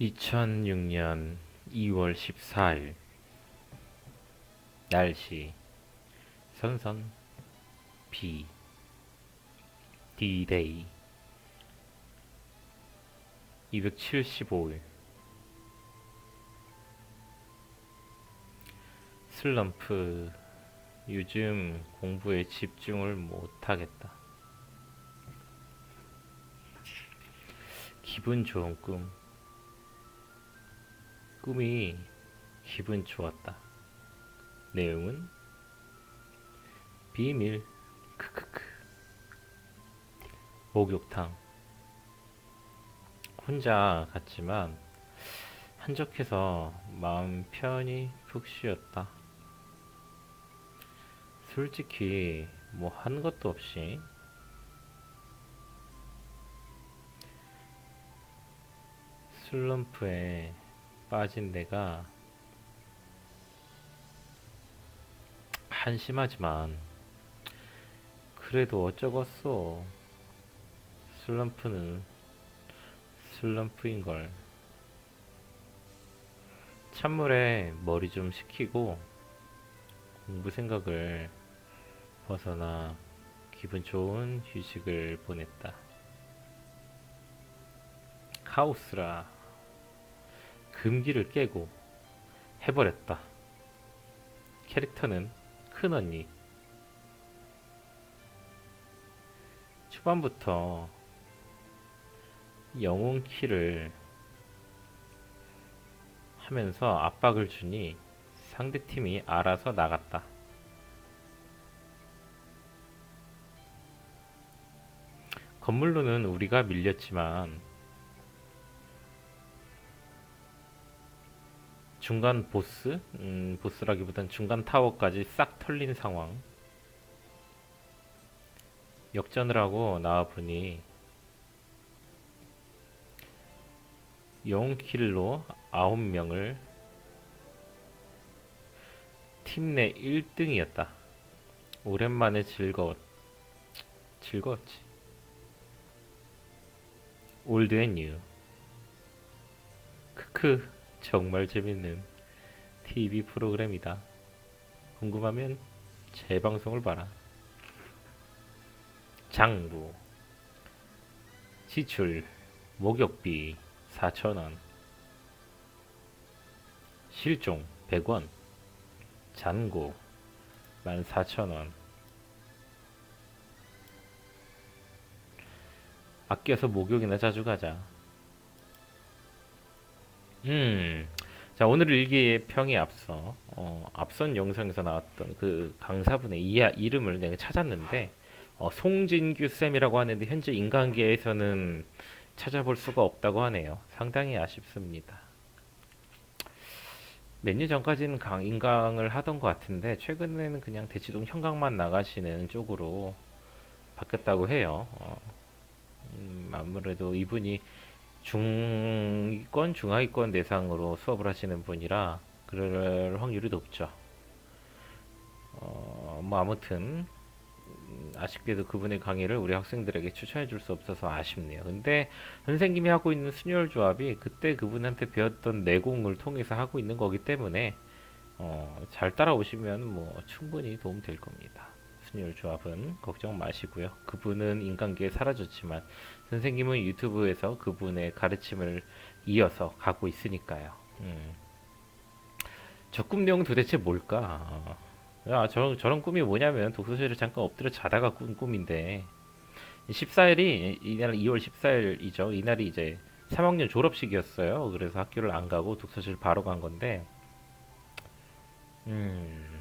2006년 2월 14일. 날씨. 선선. 비. D-Day. 275일. 슬럼프. 요즘 공부에 집중을 못하겠다. 기분 좋은 꿈 꿈이 기분 좋았다. 내용은 비밀 크크크 목욕탕 혼자 갔지만 한적해서 마음 편히 푹 쉬었다. 솔직히 뭐 한 것도 없이 슬럼프에 빠진 내가 한심하지만 그래도 어쩌겠어. 슬럼프는 슬럼프인걸. 찬물에 머리 좀 식히고 공부 생각을 벗어나 기분 좋은 휴식을 보냈다. 카오스라. 금기를 깨고 해버렸다. 캐릭터는 큰 언니. 초반부터 영웅 키를 하면서 압박을 주니 상대팀이 알아서 나갔다. 건물로는 우리가 밀렸지만 중간 보스, 음, 보스라기보단 중간 타워까지 싹 털린 상황. 역전을 하고 나와보니 영킬로 9명을 팀 내 1등이었다. 오랜만에 즐거웠, 즐거웠지. 올드 앤 뉴. 크크. 정말 재밌는 TV 프로그램이다. 궁금하면 재방송을 봐라. 장부 지출 목욕비 4,000원 실종 100원 잔고 14,000원 아껴서 목욕이나 자주 가자. 음, 자, 오늘 일기의 평에 앞서, 어, 앞선 영상에서 나왔던 그 강사분의 이야, 이름을 내가 찾았는데, 어, 송진규 쌤이라고 하는데, 현재 인간계에서는 찾아볼 수가 없다고 하네요. 상당히 아쉽습니다. 몇 년 전까지는 강, 인강을 하던 것 같은데, 최근에는 그냥 대치동 현강만 나가시는 쪽으로 바뀌었다고 해요. 어, 음, 아무래도 이분이 중위권, 중하위권 대상으로 수업을 하시는 분이라 그럴 확률이 높죠. 어, 뭐 아무튼 음, 아쉽게도 그분의 강의를 우리 학생들에게 추천해 줄 수 없어서 아쉽네요. 근데 선생님이 하고 있는 순열 조합이 그때 그분한테 배웠던 내공을 통해서 하고 있는 거기 때문에 어, 잘 따라오시면 뭐 충분히 도움 될 겁니다. 순열 조합은 걱정 마시고요. 그분은 인간계에 사라졌지만 선생님은 유튜브에서 그분의 가르침을 이어서 가고 있으니까요. 음. 저 꿈 내용은 도대체 뭘까? 야, 저런, 저런 꿈이 뭐냐면 독서실에 잠깐 엎드려 자다가 꾼 꿈인데 14일이 이날 2월 14일이죠. 이날이 이제 3학년 졸업식이었어요. 그래서 학교를 안 가고 독서실 바로 간 건데 음.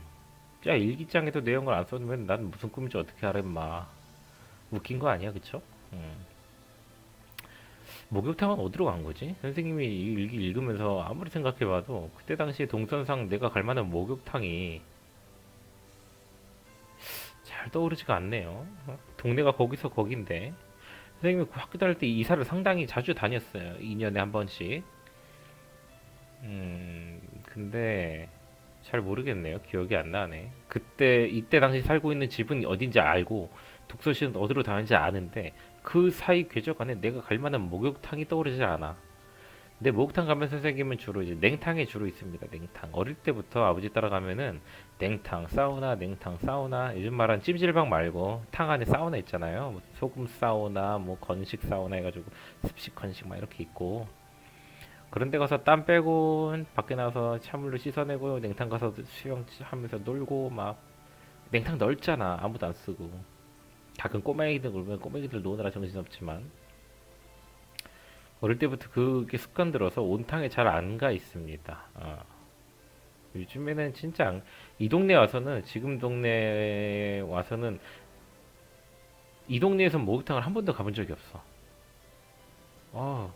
야, 일기장에도 내용을 안 써놓으면 난 무슨 꿈인지 어떻게 알아, 임마. 웃긴 거 아니야, 그쵸? 음. 목욕탕은 어디로 간 거지? 선생님이 이 일기 읽으면서 아무리 생각해봐도 그때 당시에 동선상 내가 갈 만한 목욕탕이 잘 떠오르지가 않네요. 어? 동네가 거기서 거긴데 선생님이 그 학교 다닐 때 이사를 상당히 자주 다녔어요. 2년에 한 번씩. 음, 근데 잘 모르겠네요. 기억이 안 나네. 그때 이때 당시 살고 있는 집은 어딘지 알고 독서실은 어디로 다니는지 아는데 그 사이 궤적 안에 내가 갈 만한 목욕탕이 떠오르지 않아. 근데 목욕탕 가면 선생님은 주로 이제 냉탕에 주로 있습니다. 냉탕. 어릴 때부터 아버지 따라가면은 냉탕, 사우나, 냉탕, 사우나. 요즘 말한 찜질방 말고 탕 안에 사우나 있잖아요. 뭐 소금 사우나, 뭐 건식 사우나 해가지고 습식 건식 막 이렇게 있고. 그런 데 가서 땀 빼고 밖에 나가서 찬물로 씻어내고 냉탕 가서 수영 하면서 놀고 막 냉탕 넓잖아. 아무도 안 쓰고. 가끔 꼬맹이들 놀면 꼬맹이들 노느라 정신없지만 어릴 때부터 그게 습관 들어서 온탕에 잘 안 가 있습니다. 어. 요즘에는 진짜 안- 이 동네 와서는 지금 동네 와서는 이 동네에서 목욕탕을 한 번도 가본 적이 없어. 아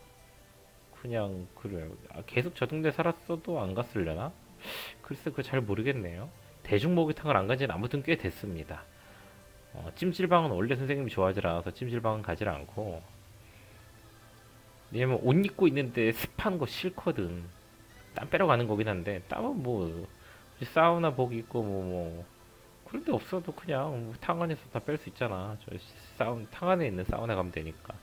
그냥 그래요. 아, 계속 저 동네 살았어도 안 갔으려나? 글쎄 그거 잘 모르겠네요. 대중 목욕탕을 안 간지는 아무튼 꽤 됐습니다. 어, 찜질방은 원래 선생님이 좋아하지 않아서 찜질방은 가지 않고 왜냐면 옷 입고 있는데 습한 거 싫거든. 땀 빼러 가는 거긴 한데 땀은 뭐 사우나 복 입고 뭐, 뭐 그런 데 없어도 그냥 뭐탕 안에서 다 뺄 수 있잖아. 저 사운 탕 안에 있는 사우나 가면 되니까.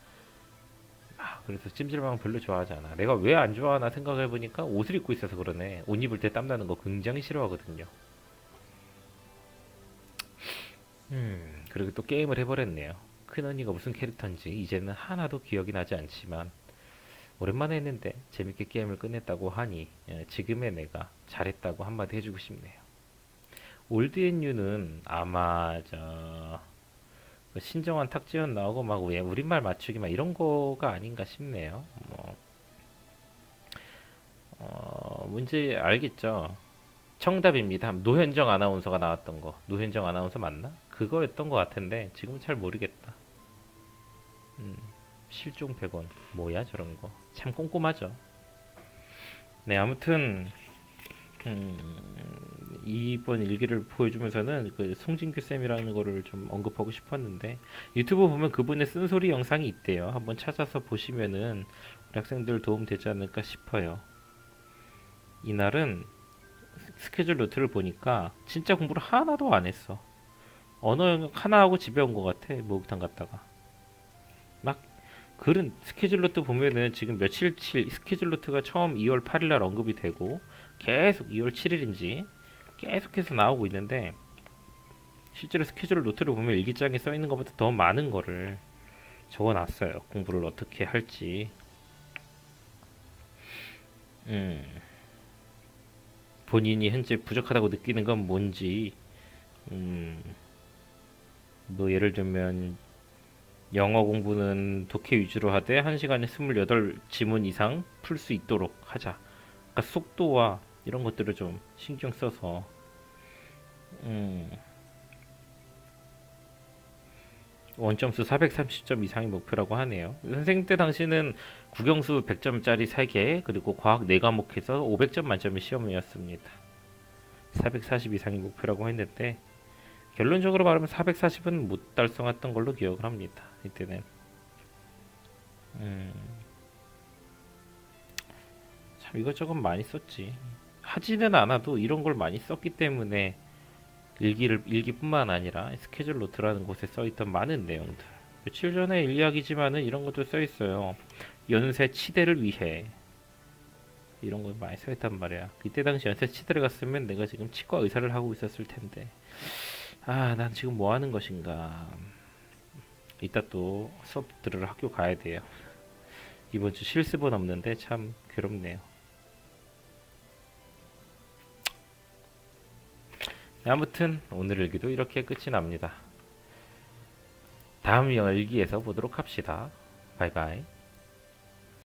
아, 그래서 찜질방 별로 좋아하지 않아. 내가 왜 안 좋아하나 생각해 보니까 옷을 입고 있어서 그러네. 옷 입을 때 땀 나는 거 굉장히 싫어하거든요. 음, 그리고 또 게임을 해버렸네요. 큰 언니가 무슨 캐릭터인지 이제는 하나도 기억이 나지 않지만 오랜만에 했는데 재밌게 게임을 끝냈다고 하니 예, 지금의 내가 잘했다고 한마디 해주고 싶네요. 올드 앤 뉴는 아마 저그 신정환 탁지연 나오고 막왜 우리말 맞추기 막 이런 거가 아닌가 싶네요. 뭐 어, 문제 알겠죠? 정답입니다. 노현정 아나운서가 나왔던 거. 노현정 아나운서 맞나? 그거였던 것 같은데 지금 잘 모르겠다. 음, 실종 100원. 뭐야 저런 거. 참 꼼꼼하죠. 네, 아무튼 음, 이번 일기를 보여주면서는 그 송진규 쌤이라는 거를 좀 언급하고 싶었는데 유튜브 보면 그분의 쓴소리 영상이 있대요. 한번 찾아서 보시면은 우리 학생들 도움 되지 않을까 싶어요. 이날은 스케줄 노트를 보니까 진짜 공부를 하나도 안 했어. 언어 영역 하나 하고 집에 온 것 같아. 목욕탕 갔다가. 막 글은 스케줄 노트 보면은 지금 며칠치 스케줄 노트가 처음 2월 8일 날 언급이 되고 계속 2월 7일인지 계속해서 나오고 있는데 실제로 스케줄 노트를 보면 일기장에 써 있는 것보다 더 많은 거를 적어놨어요. 공부를 어떻게 할지. 음. 본인이 현재 부족하다고 느끼는 건 뭔지, 음, 뭐 예를 들면 영어 공부는 독해 위주로 하되 1시간에 28 지문 이상 풀 수 있도록 하자. 그러니까 속도와 이런 것들을 좀 신경 써서 음, 원점수 430점 이상이 목표라고 하네요. 선생님 때 당시는 국영수 100점짜리 3개 그리고 과학 4과목해서 500점 만점의 시험이었습니다. 440 이상이 목표라고 했는데 결론적으로 말하면 440은 못 달성했던 걸로 기억을 합니다. 이때는 음, 참 이것저것 많이 썼지. 하지는 않아도 이런 걸 많이 썼기 때문에 일기를 일기뿐만 아니라 스케줄 노트라는 곳에 써있던 많은 내용들. 며칠 전에 일 이야기지만은 이런 것도 써 있어요. 연쇄 치대를 위해 이런 거 많이 써 있단 말이야. 이때 당시 연쇄 치대를 갔으면 내가 지금 치과 의사를 하고 있었을 텐데. 아, 난 지금 뭐 하는 것인가. 이따 또 수업 들으러 학교 가야 돼요. 이번 주 실습은 없는데 참 괴롭네요. 아무튼 오늘 일기도 이렇게 끝이 납니다. 다음 일기에서 보도록 합시다. 바이바이.